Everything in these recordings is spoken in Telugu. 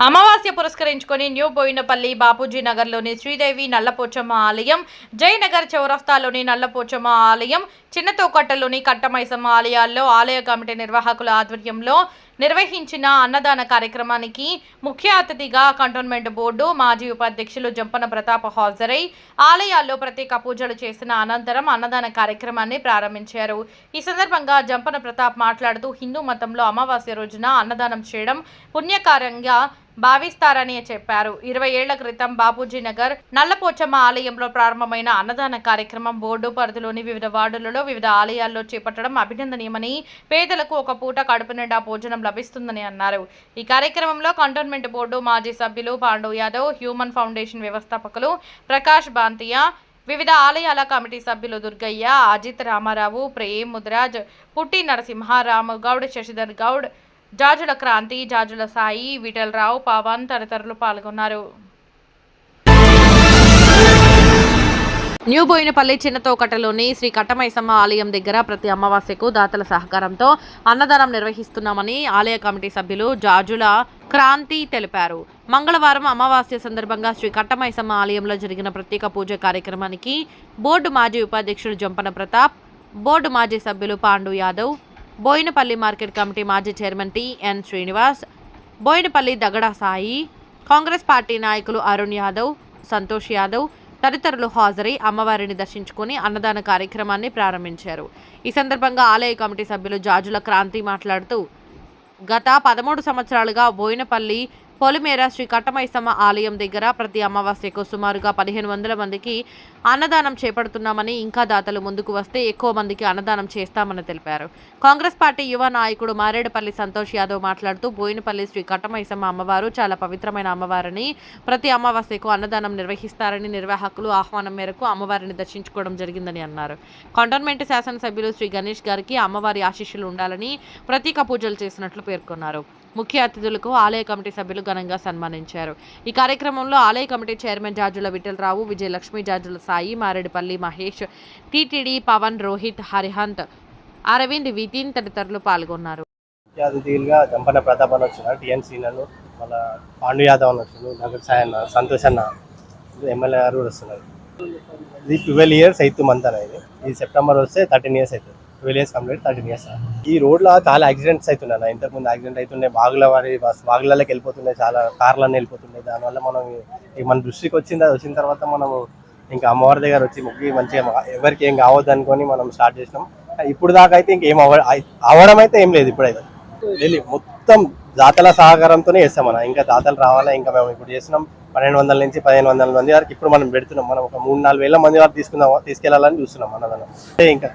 అమావాస్య పురస్కరించుకొని న్యూ బోయినపల్లి బాపూజీ నగర్లోని శ్రీదేవి నల్లపోచమ్మ ఆలయం జయనగర్ చౌరస్తాలోని నల్లపోచమ్మ ఆలయం చిన్నతోకట్టలోని కట్టమైసమ్మ ఆలయాల్లో ఆలయ కమిటీ నిర్వాహకుల ఆధ్వర్యంలో నిర్వహించిన అన్నదాన కార్యక్రమానికి ముఖ్య అతిథిగా కంటోన్మెంట్ బోర్డు మాజీ ఉపాధ్యక్షులు జంపన ప్రతాప్ హాజరై ఆలయాల్లో ప్రత్యేక పూజలు చేసిన అనంతరం అన్నదాన కార్యక్రమాన్ని ప్రారంభించారు. ఈ సందర్భంగా జంపన ప్రతాప్ మాట్లాడుతూ హిందూ మతంలో అమావాస్య రోజున అన్నదానం చేయడం పుణ్యకారంగా భావిస్తారని చెప్పారు. ఇరవై ఏళ్ళ క్రితం బాపూజీ నగర్ నల్లపోచమ్మ ఆలయంలో ప్రారంభమైన అన్నదాన కార్యక్రమం బోర్డు పరిధిలోని వివిధ వార్డులలో వివిధ ఆలయాల్లో చేపట్టడం అభినందనీయమని పేదలకు ఒక పూట కడుపు నిండా భోజనం లభిస్తుందని అన్నారు. ఈ కార్యక్రమంలో కంటోన్మెంట్ బోర్డు మాజీ సభ్యులు పాండు యాదవ్ హ్యూమన్ ఫౌండేషన్ వ్యవస్థాపకులు ప్రకాష్ బాంతియా వివిధ ఆలయాల కమిటీ సభ్యులు దుర్గయ్య అజిత్ రామారావు ప్రేమ్ ముద్రాజ్ పుట్టి నరసింహారాము గౌడ్ శశిధర్ గౌడ్ జాజుల క్రాంతి జాజుల సాయి విఠలరావు పవన్ తదితరులు పాల్గొన్నారు. న్యూ బోయినపల్లి చిన్నతోకటలోని శ్రీ కట్టమైసమ్మ ఆలయం దగ్గర ప్రతి అమావాస్యకు దాతల సహకారంతో అన్నదానం నిర్వహిస్తున్నామని ఆలయ కమిటీ సభ్యులు జాజుల క్రాంతి తెలిపారు. మంగళవారం అమావాస్య సందర్భంగా శ్రీ కట్టమైసమ్మ ఆలయంలో జరిగిన ప్రత్యేక పూజ కార్యక్రమానికి బోర్డు మాజీ ఉపాధ్యక్షుడు జంపన ప్రతాప్ బోర్డు మాజీ సభ్యులు పాండు యాదవ్ బోయినపల్లి మార్కెట్ కమిటీ మాజీ చైర్మన్ టిఎన్ శ్రీనివాస్ బోయినపల్లి దగడా సాయి కాంగ్రెస్ పార్టీ నాయకులు అరుణ్ యాదవ్ సంతోష్ యాదవ్ తదితరులు హాజరై అమ్మవారిని దర్శించుకుని అన్నదాన కార్యక్రమాన్ని ప్రారంభించారు. ఈ సందర్భంగా ఆలయ కమిటీ సభ్యులు జాజుల క్రాంతి మాట్లాడుతూ గత పదమూడు సంవత్సరాలుగా బోయినపల్లి పొలిమేర శ్రీ కట్టమైసమ్మ ఆలయం దగ్గర ప్రతి అమావాస్యకు సుమారుగా పదిహేను వందల మందికి అన్నదానం చేపడుతున్నామని ఇంకా దాతలు ముందుకు వస్తే ఎక్కువ మందికి అన్నదానం చేస్తామని తెలిపారు. కాంగ్రెస్ పార్టీ యువ నాయకుడు మారేడుపల్లి సంతోష్ యాదవ్ మాట్లాడుతూ బోయినపల్లి శ్రీ కట్టమైసమ్మ అమ్మవారు చాలా పవిత్రమైన అమ్మవారిని ప్రతి అమావాస్యకు అన్నదానం నిర్వహిస్తారని నిర్వాహకులు ఆహ్వానం మేరకు అమ్మవారిని దర్శించుకోవడం జరిగిందని అన్నారు. కంటోన్మెంట్ శాసనసభ్యులు శ్రీ గణేష్ గారికి అమ్మవారి ఆశీస్సులు ఉండాలని ప్రతీక పూజలు చేసినట్లు పేర్కొన్నారు. ముఖ్య అతిథులకు ఆలయ కమిటీ సభ్యులు ఘనంగా సన్మానించారు. ఈ కార్యక్రమంలో ఆలయ committee chairman Jajula Vithalarao Vijayalakshmi Jajula Sai Maredpally Mahesh TTD Pavan Rohit Harihant Arvind Vithin తదితరులు పాల్గొన్నారు. అతిథులుగా జంపన్న ప్రతాప్ అని వచ్చినారు టీఎన్సీ నన్ను మళ్ళా పాండు యాదవ్ అని వచ్చినారు నగర్ సాయి అన్న సంతోష్ అన్న ఎమ్మెల్యే గారు కూడా వస్తున్నారు. ఇది ట్వెల్వ్ ఇయర్స్ అవుతుంది మంత్ అనేది. ఇది సెప్టెంబర్ వస్తే థర్టీన్ ఇయర్స్ అవుతుంది. Twelve years complete thirteen years ఈ రోడ్లో చాలా యాక్సిడెంట్స్ అవుతున్నాయి ఇంతకుముందు యాక్సిడెంట్ అవుతుండే బాగుల వారి బస్ బాగులలోకి వెళ్ళిపోతున్నాయి చాలా కార్లన్నీ వెళ్ళిపోతున్నాయి దానివల్ల మనం మన దృష్టికి వచ్చింది అది వచ్చిన తర్వాత మనం ఇంకా అమ్మవారి దగ్గర వచ్చి ముగ్గి మంచిగా ఎవరికి ఏం కావద్దు అనుకొని మనం స్టార్ట్ చేసినాం. ఇప్పుడు దాకా అయితే ఇంకేం అవ అవడం అయితే ఏం లేదు ఇప్పుడైతే. వెళ్ళి మొత్తం దాతల సహకారంతోనే చేస్తాం మనం ఇంకా దాతలు రావాలా ఇంకా మేము ఇప్పుడు చేస్తున్నాం పన్నెండు వందల నుంచి పదిహేను వందల మంది వరకు ఇప్పుడు మనం పెడుతున్నాం. మనం ఒక మూడు నాలుగు వేల మంది వరకు తీసుకుందాం తీసుకెళ్ళాలని చూస్తున్నాం అన్నదానం అంటే ఇంకా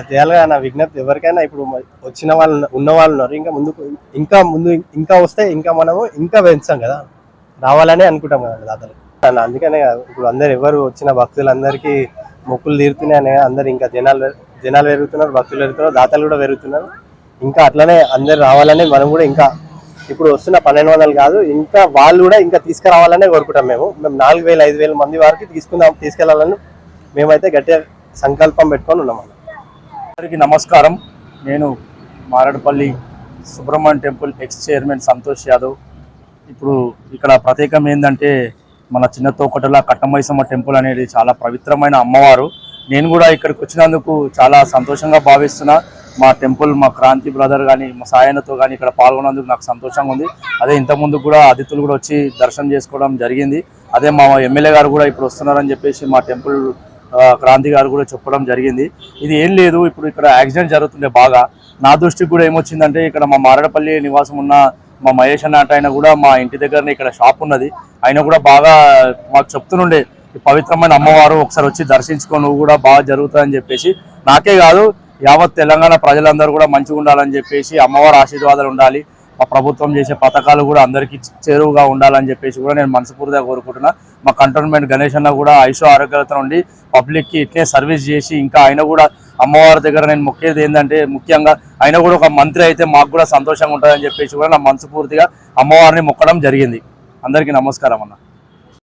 అది నా విజ్ఞప్తి ఎవరికైనా ఇప్పుడు వచ్చిన వాళ్ళు ఉన్న వాళ్ళు ఉన్నారు. ఇంకా ముందుకు ఇంకా ముందు ఇంకా వస్తే ఇంకా మనము ఇంకా పెంచాం కదా. రావాలనే అనుకుంటాం కదా దాతలు. అందుకనే కదా ఇప్పుడు అందరు ఎవరు వచ్చిన భక్తులందరికీ మొక్కులు తీరుతున్నాయని అందరు ఇంకా జనాలు జనాలు పెరుగుతున్నారు భక్తులు పెరుగుతున్నారు దాతలు కూడా పెరుగుతున్నారు. ఇంకా అట్లనే అందరు రావాలని మనం కూడా ఇంకా ఇప్పుడు వస్తున్న పన్నెండు వందలు కాదు ఇంకా వాళ్ళు కూడా ఇంకా తీసుకురావాలనే కోరుకుంటాం మేము. మేము నాలుగు వేల ఐదు వేల మంది వరకు తీసుకుందాం తీసుకెళ్ళాలని మేమైతే గట్టిగా సంకల్పం పెట్టుకొని ఉన్నాం. అన్న. అందరికీ నమస్కారం. నేను Maredpally Subrahmanya temple ex chairman Santosh Yadav. ఇప్పుడు ఇక్కడ ప్రత్యేకం ఏంటంటే మన చిన్న తోకటల కట్టమైసమ్మ టెంపుల్ అనేది చాలా పవిత్రమైన అమ్మవారు. నేను కూడా ఇక్కడికి వచ్చినందుకు చాలా సంతోషంగా భావిస్తున్నా. మా టెంపుల్ మా క్రాంతి బ్రదర్ కానీ మా సాయనతో కానీ ఇక్కడ పాల్గొన్నందుకు నాకు సంతోషంగా ఉంది. అదే ఇంతకుముందు కూడా అతిథులు కూడా వచ్చి దర్శనం చేసుకోవడం జరిగింది. అదే మా ఎమ్మెల్యే గారు కూడా ఇప్పుడు వస్తున్నారని చెప్పేసి మా టెంపుల్ క్రాంతి గారు కూడా చెప్పడం జరిగింది. ఇది ఏం లేదు ఇప్పుడు ఇక్కడ యాక్సిడెంట్ జరుగుతుండే బాగా. నా దృష్టికి కూడా ఏమొచ్చిందంటే ఇక్కడ మా మారడపల్లి నివాసం ఉన్న మా మహేష్ అన్నట్టు ఆయన కూడా మా ఇంటి దగ్గరనే ఇక్కడ షాప్ ఉన్నది. ఆయన కూడా బాగా మాకు చెప్తుండే ఈ పవిత్రమైన అమ్మవారు ఒకసారి వచ్చి దర్శించుకో నువ్వు కూడా బాగా జరుగుతుందని చెప్పేసి. నాకే కాదు యావత్ తెలంగాణ ప్రజలందరూ కూడా మంచిగా ఉండాలని చెప్పేసి అమ్మవారి ఆశీర్వాదాలు ఉండాలి. మా ప్రభుత్వం చేసే పథకాలు కూడా అందరికీ చేరువుగా ఉండాలని చెప్పేసి కూడా నేను మనస్ఫూర్తిగా కోరుకుంటున్నా. మా కంటోన్మెంట్ గణేష్ అన్న కూడా ఐషో ఆరోగ్యత ఉండి పబ్లిక్కి ఇట్లే సర్వీస్ చేసి ఇంకా ఆయన కూడా అమ్మవారి దగ్గర నేను మొక్కేది ఏంటంటే ముఖ్యంగా ఆయన కూడా ఒక మంత్రి అయితే మాకు కూడా సంతోషంగా ఉంటుందని చెప్పేసి కూడా నా మనస్ఫూర్తిగా అమ్మవారిని మొక్కడం జరిగింది. అందరికీ నమస్కారం అన్న.